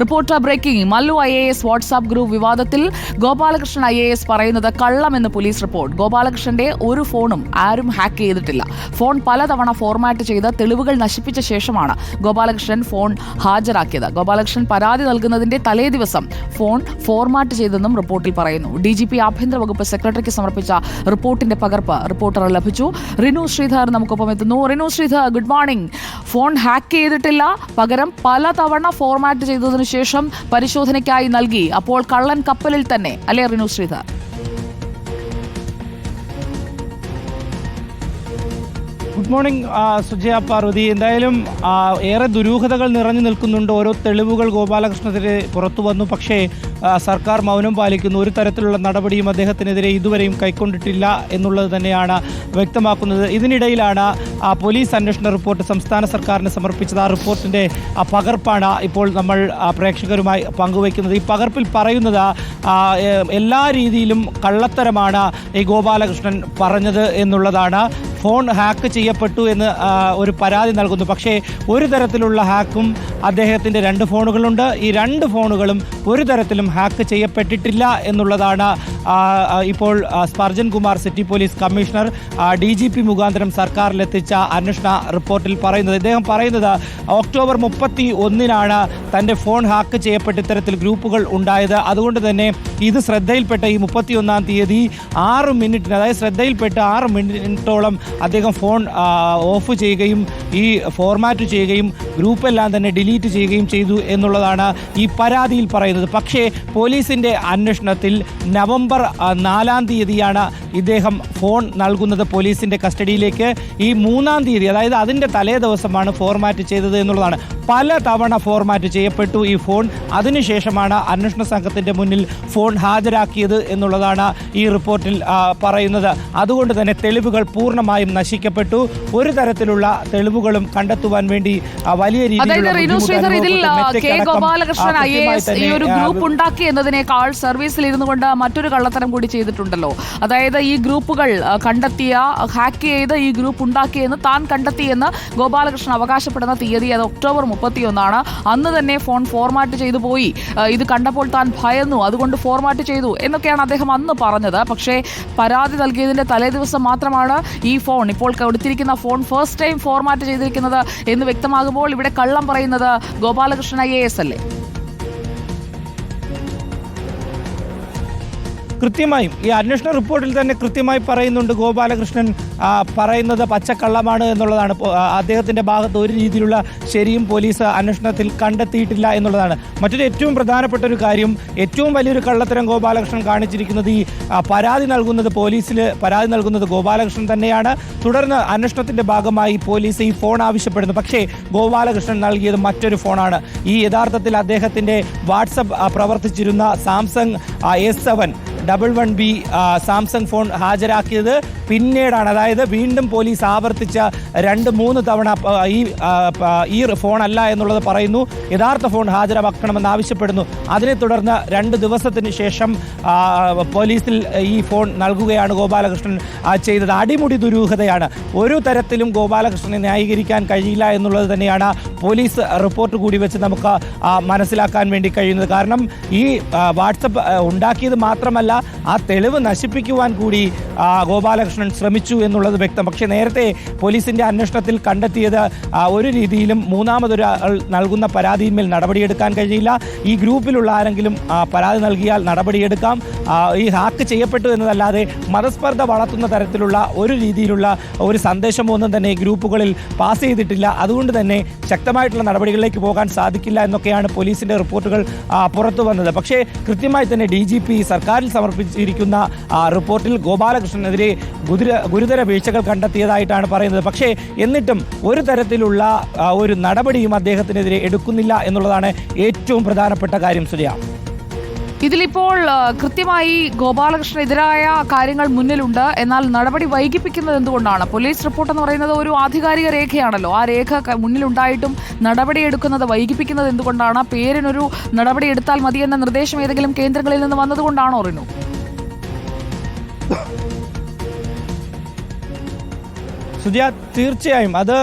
Reporter breaking. Mallu I A S WhatsApp group വിവാദത്തിൽ Gopalakrishnan I A S പറയുന്നത് കള്ളമെന്ന് police report. ഗോപാലകൃഷ്ണന്റെ ഒരു ഫോണും ആരും ഹാക്ക് ചെയ്തിട്ടില്ല. ഫോൺ പലതവണ ഫോർമാറ്റ് ചെയ്ത് തെളിവുകൾ നശിപ്പിച്ച ശേഷമാണ് ഗോപാലകൃഷ്ണൻ ഫോൺ ഹാജരാക്കിയത്. ഗോപാലകൃഷ്ണൻ പരാതി നൽകുന്നതിന്റെ തലേ ദിവസം ഫോൺ ഫോർമാറ്റ് ചെയ്തെന്നും റിപ്പോർട്ടിൽ പറയുന്നു. ഡി ജി പി ആഭ്യന്തര വകുപ്പ് സെക്രട്ടറിക്ക് സമർപ്പിച്ച റിപ്പോർട്ടിന്റെ പകർപ്പ് റിപ്പോർട്ടർ ലഭിച്ചു. റിനു ശ്രീധർ നമുക്കൊപ്പം എത്തുന്നു. Rinu Sreedhar good morning. Phone hack ചെയ്തിട്ടില്ല. പകരം പലതവണ ഫോർമാറ്റ് ചെയ്തതിനു ശേഷം പരിശോധനയ്ക്കായി നൽകി. അപ്പോൾ കള്ളൻ കപ്പലിൽ തന്നെ. അല്ലേ Rinu Sridhar? Good morning Sujaya Parvathy. എന്തായാലും ഏറെ ദുരൂഹതകൾ നിറഞ്ഞു നിൽക്കുന്നുണ്ട് ഓരോ തെളിവുകൾ ഗോപാലകൃഷ്ണനെതിരെ പുറത്തു വന്നു. പക്ഷേ സർക്കാർ മൗനം പാലിക്കുന്നു. ഒരു തരത്തിലുള്ള നടപടിയും അദ്ദേഹത്തിനെതിരെ ഇതുവരെയും കൈക്കൊണ്ടിട്ടില്ല എന്നുള്ളത് തന്നെയാണ് വ്യക്തമാക്കുന്നത്. ഇതിനിടയിലാണ് പോലീസ് അന്വേഷണ റിപ്പോർട്ട് സംസ്ഥാന സർക്കാരിന് സമർപ്പിച്ചത്. ആ റിപ്പോർട്ടിന്റെ പകർപ്പാണ് ഇപ്പോൾ നമ്മൾ പ്രേക്ഷകരുമായി പങ്കുവയ്ക്കുന്നത്. ഈ പകർപ്പിൽ പറയുന്നത് എല്ലാ രീതിയിലും കള്ളത്തരമാണ് ഈ ഗോപാലകൃഷ്ണൻ പറഞ്ഞത് എന്നുള്ളതാണ്. ഫോൺ ഹാക്ക് ചെയ്യപ്പെട്ടു എന്ന് ഒരു പരാതി നൽകുന്നു. പക്ഷേ ഒരു തരത്തിലുള്ള ഹാക്കും അദ്ദേഹത്തിന്റെ രണ്ട് ഫോണുകളുണ്ട്. ഈ രണ്ട് ഫോണുകളും ഒരു തരത്തിലും ഹാക്ക് ചെയ്യപ്പെട്ടിട്ടില്ല എന്നുള്ളതാണ് ഇപ്പോൾ Spurgeon Kumar city police commissioner D G P മുഖാന്തരം സർക്കാരിലെത്തിച്ച അന്വേഷണ റിപ്പോർട്ടിൽ പറയുന്നത്. ഇദ്ദേഹം പറയുന്നത് ഒക്ടോബർ മുപ്പത്തി ഒന്നിനാണ് തന്റെ ഫോൺ ഹാക്ക് ചെയ്യപ്പെട്ട ഇത്തരത്തിൽ ഗ്രൂപ്പുകൾ ഉണ്ടായത്. അതുകൊണ്ട് തന്നെ ഇത് ശ്രദ്ധയിൽപ്പെട്ട ഈ മുപ്പത്തിയൊന്നാം തീയതി ആറ് മിനിറ്റിന് അതായത് ശ്രദ്ധയിൽപ്പെട്ട് ആറ് മിനിറ്റോളം അദ്ദേഹം ഫോൺ ഓഫ് ചെയ്യുകയും ഈ ഫോർമാറ്റ് ചെയ്യുകയും ഗ്രൂപ്പെല്ലാം തന്നെ ഡിലീറ്റ് ചെയ്യുകയും ചെയ്തു എന്നുള്ളതാണ് ഈ പരാതിയിൽ പറയുന്നത്. പക്ഷേ പോലീസിന്റെ അന്വേഷണത്തിൽ നവംബർ ആ, നാലാം തീയതിയാണ് ഇദ്ദേഹം ഫോൺ നൽകുന്നത് പോലീസിന്റെ കസ്റ്റഡിയിലേക്ക്. ഈ മൂന്നാം തീയതി അതായത് അതിന്റെ തലേ ദിവസമാണ് ഫോർമാറ്റ് ചെയ്തത് എന്നുള്ളതാണ്. പല തവണ ഫോർമാറ്റ് ചെയ്യപ്പെട്ടു ഈ ഫോൺ. അതിനുശേഷമാണ് അന്വേഷണ സംഘത്തിന്റെ മുന്നിൽ ഫോൺ ഹാജരാക്കിയത് എന്നുള്ളതാണ് ഈ റിപ്പോർട്ടിൽ പറയുന്നത്. അതുകൊണ്ട് തന്നെ തെളിവുകൾ പൂർണമായും നശിക്കപ്പെട്ടു. ഒരു തരത്തിലുള്ള തെളിവുകളും കണ്ടെത്തുവാൻ വേണ്ടി വലിയ രീതിയിൽ ഗോപാലകൃഷ്ണൻ ഈ ഒരു ഗ്രൂപ്പ് ഉണ്ടാക്കി എന്നതിനേക്കാൾ സർവീസിൽ ഇരുന്നു കൊണ്ട് മറ്റൊരു കള്ളത്തരം കൂടി ചെയ്തിട്ടുണ്ടല്ലോ. അതായത് ഈ ഗ്രൂപ്പുകൾ കണ്ടെത്തിയ ഹാക്ക് ചെയ്ത് ഈ ഗ്രൂപ്പ് ഉണ്ടാക്കിയെന്ന് താൻ കണ്ടെത്തിയെന്ന് ഗോപാലകൃഷ്ണൻ അവകാശപ്പെടുന്ന തീയതി അത് ഒക്ടോബർ മുപ്പത്തിയൊന്നാണ്. അന്ന് തന്നെ ഫോൺ ഫോർമാറ്റ് ചെയ്തു പോയി. ഇത് കണ്ടപ്പോൾ താൻ ഭയന്നു. അതുകൊണ്ട് ഫോർമാറ്റ് ചെയ്തു എന്നൊക്കെയാണ് അദ്ദേഹം അന്ന് പറഞ്ഞത്. പക്ഷേ പരാതി നൽകിയതിന്റെ തലേ ദിവസം മാത്രമാണ് ഈ ഫോൺ ഇപ്പോൾ കൊടുത്തിരിക്കുന്ന ഫോൺ ഫസ്റ്റ് ടൈം ഫോർമാറ്റ് ചെയ്തിരിക്കുന്നത് എന്ന് വ്യക്തമാകുമ്പോൾ ഇവിടെ കള്ളം പറയുന്നത് ഗോപാലകൃഷ്ണൻ ഐ എ എസ് അല്ലേ? കൃത്യമായും ഈ അന്വേഷണ റിപ്പോർട്ടിൽ തന്നെ കൃത്യമായി പറയുന്നുണ്ട് ഗോപാലകൃഷ്ണൻ പറയുന്നത് പച്ചക്കള്ളമാണ് എന്നുള്ളതാണ്. അദ്ദേഹത്തിന്റെ ഭാഗത്ത് ഒരു രീതിയിലുള്ള ശരിയും പോലീസ് അന്വേഷണത്തിൽ കണ്ടെത്തിയിട്ടില്ല എന്നുള്ളതാണ്. മറ്റൊരു ഏറ്റവും പ്രധാനപ്പെട്ട ഒരു കാര്യം ഏറ്റവും വലിയൊരു കള്ളത്തരം ഗോപാലകൃഷ്ണൻ കാണിച്ചിരിക്കുന്നത് ഈ പരാതി നൽകുന്നത് പോലീസിൽ പരാതി നൽകുന്നത് ഗോപാലകൃഷ്ണൻ തന്നെയാണ്. തുടർന്ന് അന്വേഷണത്തിന്റെ ഭാഗമായി പോലീസ് ഈ ഫോൺ ആവശ്യപ്പെടുന്നു. പക്ഷേ ഗോപാലകൃഷ്ണൻ നൽകിയത് മറ്റൊരു ഫോണാണ്. ഈ യഥാർത്ഥത്തിൽ അദ്ദേഹത്തിന്റെ വാട്സപ്പ് പ്രവർത്തിച്ചിരുന്ന Samsung S seven double one B Samsung phone ഹാജരാക്കിയത് പിന്നീടാണ്. അതായത് വീണ്ടും പോലീസ് ആവർത്തിച്ച രണ്ട് മൂന്ന് തവണ ഈ ഈ ഫോൺ അല്ല എന്നുള്ളത് പറയുന്നു. യഥാർത്ഥ ഫോൺ ഹാജരാക്കണമെന്ന് ആവശ്യപ്പെടുന്നു. അതിനെ തുടർന്ന് രണ്ട് ദിവസത്തിന് ശേഷം പോലീസിൽ ഈ ഫോൺ നൽകുകയാണ് ഗോപാലകൃഷ്ണൻ ചെയ്തത്. അടിമുടി ദുരൂഹതയാണ്. ഒരു തരത്തിലും ഗോപാലകൃഷ്ണനെ ന്യായീകരിക്കാൻ കഴിയില്ല എന്നുള്ളത് തന്നെയാണ് പോലീസ് റിപ്പോർട്ട് കൂടി വെച്ച് നമുക്ക് മനസ്സിലാക്കാൻ വേണ്ടി കഴിയുന്നത്. കാരണം ഈ വാട്സപ്പ് ഉണ്ടാക്കിയത് മാത്രമല്ല ആ തെളിവ് നശിപ്പിക്കുവാൻ കൂടി ആ, ഗോപാലകൃഷ്ണൻ ശ്രമിച്ചു എന്നുള്ളത് വ്യക്തം. പക്ഷേ നേരത്തെ പോലീസിന്റെ അന്വേഷണത്തിൽ കണ്ടെത്തിയത് ഒരു രീതിയിലും മൂന്നാമതൊരാൾ നൽകുന്ന പരാതിയിന്മേൽ നടപടിയെടുക്കാൻ കഴിയില്ല ഈ ഗ്രൂപ്പിലുള്ള ആരെങ്കിലും പരാതി നൽകിയാൽ നടപടിയെടുക്കാം. ഈ ഹാക്ക് ചെയ്യപ്പെട്ടു എന്നതല്ലാതെ മതസ്പർദ്ധ വളർത്തുന്ന തരത്തിലുള്ള ഒരു രീതിയിലുള്ള ഒരു സന്ദേശം ഒന്നും തന്നെ ഗ്രൂപ്പുകളിൽ പാസ് ചെയ്തിട്ടില്ല. അതുകൊണ്ട് തന്നെ ശക്തമായിട്ടുള്ള നടപടികളിലേക്ക് പോകാൻ സാധിക്കില്ല എന്നൊക്കെയാണ് പോലീസിന്റെ റിപ്പോർട്ടുകൾ പുറത്തു വന്നത്. പക്ഷേ കൃത്യമായി തന്നെ ഡി സർക്കാരിൽ സമർപ്പിച്ചിരിക്കുന്ന റിപ്പോർട്ടിൽ ഗോപാലകൃഷ്ണനെതിരെ ഗുരുതര ഗുരുതര വീഴ്ചകൾ കണ്ടെത്തിയതായിട്ടാണ് പറയുന്നത്. പക്ഷേ എന്നിട്ടും ഒരു തരത്തിലുള്ള ഒരു നടപടിയും അദ്ദേഹത്തിനെതിരെ എടുക്കുന്നില്ല എന്നുള്ളതാണ് ഏറ്റവും പ്രധാനപ്പെട്ട കാര്യം സുജയ ഇതിലിപ്പോൾ കൃത്യമായി ഗോപാലകൃഷ്ണനെതിരായ കാര്യങ്ങൾ മുന്നിലുണ്ട്. എന്നാൽ നടപടി വൈകിപ്പിക്കുന്നത് എന്തുകൊണ്ടാണ്? പോലീസ് റിപ്പോർട്ട് എന്ന് പറയുന്നത് ഒരു ആധികാരിക രേഖയാണല്ലോ. ആ രേഖ മുന്നിലുണ്ടായിട്ടും മുന്നിലുണ്ടായിട്ടും നടപടിയെടുക്കുന്നത് വൈകിപ്പിക്കുന്നത് എന്തുകൊണ്ടാണ്? പേരിനൊരു നടപടി എടുത്താൽ മതിയെന്ന നിർദ്ദേശം ഏതെങ്കിലും കേന്ദ്രങ്ങളിൽ നിന്ന് വന്നതുകൊണ്ടാണോ റിനു? സുജയ തീർച്ചയായും അത്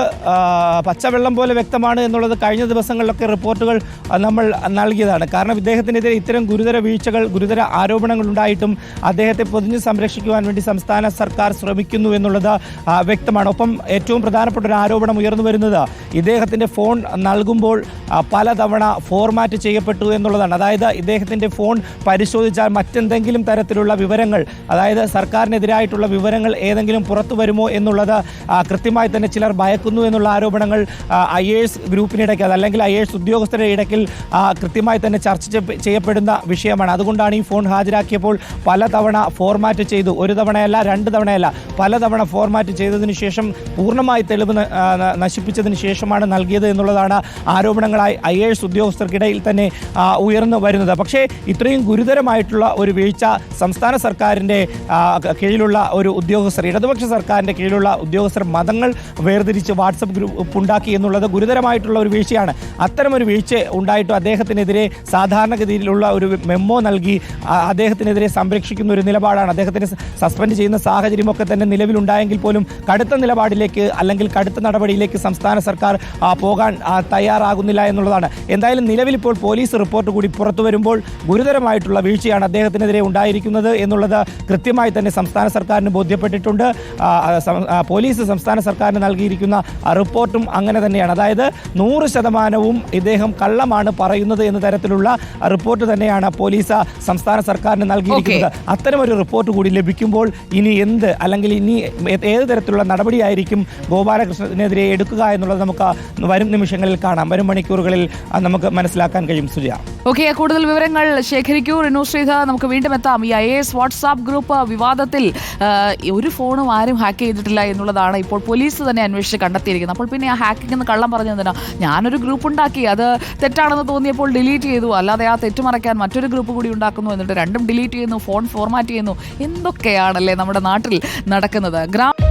പച്ചവെള്ളം പോലെ വ്യക്തമാണ് എന്നുള്ളത് കഴിഞ്ഞ ദിവസങ്ങളിലൊക്കെ റിപ്പോർട്ടുകൾ നമ്മൾ നൽകിയതാണ്. കാരണം ഇദ്ദേഹത്തിനെതിരെ ഇത്തരം ഗുരുതര വീഴ്ചകൾ ഗുരുതര ആരോപണങ്ങൾ ഉണ്ടായിട്ടും അദ്ദേഹത്തെ പൊതിഞ്ഞ് സംരക്ഷിക്കുവാൻ വേണ്ടി സംസ്ഥാന സർക്കാർ ശ്രമിക്കുന്നു എന്നുള്ളത് വ്യക്തമാണ്. ഒപ്പം ഏറ്റവും പ്രധാനപ്പെട്ട ഒരു ആരോപണം ഉയർന്നു വരുന്നത് ഇദ്ദേഹത്തിന്റെ ഫോൺ നൽകുമ്പോൾ പലതവണ ഫോർമാറ്റ് ചെയ്യപ്പെട്ടു എന്നുള്ളതാണ്. അതായത് ഇദ്ദേഹത്തിന്റെ ഫോൺ പരിശോധിച്ചാൽ മറ്റെന്തെങ്കിലും തരത്തിലുള്ള വിവരങ്ങൾ അതായത് സർക്കാരിനെതിരായിട്ടുള്ള വിവരങ്ങൾ ഏതെങ്കിലും പുറത്തു വരുമോ എന്നുള്ളത് ആ, കൃത്യമായി തന്നെ ചിലർ ഭയക്കുന്നു എന്നുള്ള ആരോപണങ്ങൾ ഐ എ എസ് ഗ്രൂപ്പിനിടയ്ക്ക് അതല്ലെങ്കിൽ ഐ എസ് ഉദ്യോഗസ്ഥരുടെ ഇടയ്ക്കിൽ കൃത്യമായി തന്നെ ചർച്ച ചെയ്യപ്പെടുന്ന വിഷയമാണ്. അതുകൊണ്ടാണ് ഈ ഫോൺ ഹാജരാക്കിയപ്പോൾ പലതവണ ഫോർമാറ്റ് ചെയ്തു. ഒരു തവണയല്ല രണ്ട് തവണയല്ല പലതവണ ഫോർമാറ്റ് ചെയ്തതിന് ശേഷം പൂർണമായി തെളിവ് നശിപ്പിച്ചതിന് ശേഷമാണ് നൽകിയത് എന്നുള്ളതാണ് ആരോപണങ്ങളായി ഐ എ എസ് ഉദ്യോഗസ്ഥർക്കിടയിൽ തന്നെ ഉയർന്നു വരുന്നത്. പക്ഷേ ഇത്രയും ഗുരുതരമായിട്ടുള്ള ഒരു വീഴ്ച സംസ്ഥാന സർക്കാരിന്റെ കീഴിലുള്ള ഒരു ഉദ്യോഗസ്ഥർ ഇടതുപക്ഷ സർക്കാരിന്റെ കീഴിലുള്ള ഉദ്യോഗസ്ഥർ മതങ്ങൾ വേർതിരിച്ച് വാട്സപ്പ് ഗ്രൂപ്പ് ഉണ്ടാക്കി എന്നുള്ളത് ഗുരുതരമായിട്ടുള്ള ഒരു വീഴ്ചയാണ്. അത്തരമൊരു വീഴ്ച ഉണ്ടായിട്ടും അദ്ദേഹത്തിനെതിരെ സാധാരണഗതിയിലുള്ള ഒരു മെമ്മോ നൽകി അദ്ദേഹത്തിനെതിരെ സംരക്ഷിക്കുന്ന ഒരു നിലപാടാണ്. അദ്ദേഹത്തിന് സസ്പെൻഡ് ചെയ്യുന്ന സാഹചര്യമൊക്കെ തന്നെ നിലവിലുണ്ടായെങ്കിൽ പോലും കടുത്ത നിലപാടിലേക്ക് അല്ലെങ്കിൽ കടുത്ത നടപടിയിലേക്ക് സംസ്ഥാന സർക്കാർ പോകാൻ തയ്യാറാകുന്നില്ല എന്നുള്ളതാണ്. എന്തായാലും നിലവിൽ ഇപ്പോൾ പോലീസ് റിപ്പോർട്ട് കൂടി പുറത്തു വരുമ്പോൾ ഗുരുതരമായിട്ടുള്ള വീഴ്ചയാണ് അദ്ദേഹത്തിനെതിരെ ഉണ്ടായിരിക്കുന്നത് എന്നുള്ളത് കൃത്യമായി തന്നെ സംസ്ഥാന സർക്കാരിന് ബോധ്യപ്പെട്ടിട്ടുണ്ട്. പോലീസ് സംസ്ഥാന സർക്കാരിന് നൽകിയിരിക്കുന്ന റിപ്പോർട്ടും അങ്ങനെ തന്നെയാണ്. അതായത് നൂറ് ശതമാനവും ഇദ്ദേഹം കള്ളമാണ് പറയുന്നത് എന്ന തരത്തിലുള്ള റിപ്പോർട്ട് തന്നെയാണ് പോലീസ് സംസ്ഥാന സർക്കാരിന് നൽകിയിരിക്കുന്നത്. അത്തരമൊരു റിപ്പോർട്ട് കൂടി ലഭിക്കുമ്പോൾ ഇനി എന്ത്? അല്ലെങ്കിൽ ഇനി ഏത് തരത്തിലുള്ള നടപടിയായിരിക്കും ഗോപാലകൃഷ്ണനെതിരെ എടുക്കുക എന്നുള്ളത് നമുക്ക് വരും നിമിഷങ്ങളിൽ കാണാം. വരും മണിക്കൂറുകളിൽ നമുക്ക് മനസ്സിലാക്കാൻ കഴിയും. സുജ. ഓക്കെ കൂടുതൽ വിവരങ്ങൾ ശേഖരിക്കൂ. റിനു ശ്രീധർ നമുക്ക് വീണ്ടും എത്താം. ഈ ഐ എസ് വാട്സാപ്പ് ഗ്രൂപ്പ് വിവാദത്തിൽ ഒരു ഫോണും ആരും ഹാക്ക് ചെയ്തിട്ടില്ല എന്നുള്ളതാണ് ഇപ്പോൾ പോലീസ് തന്നെ അന്വേഷിച്ച് കണ്ടെത്തിയിരിക്കുന്നത് അപ്പോൾ പിന്നെ ആ ഹാക്കിംഗ് എന്ന് കള്ളം പറഞ്ഞതിനാ ഞാനൊരു ഗ്രൂപ്പ് ഉണ്ടാക്കി. അത് തെറ്റാണെന്ന് തോന്നിയപ്പോൾ ഡിലീറ്റ് ചെയ്തു. അല്ലാതെ ആ തെറ്റ് മറയ്ക്കാൻ മറ്റൊരു ഗ്രൂപ്പ് കൂടി ഉണ്ടാക്കുന്നു എന്നിട്ട് രണ്ടും ഡിലീറ്റ് ചെയ്യുന്നു ഫോൺ ഫോർമാറ്റ് ചെയ്യുന്നു. എന്തൊക്കെയാണല്ലേ നമ്മുടെ നാട്ടിൽ നടക്കുന്നത്? ഗ്രാം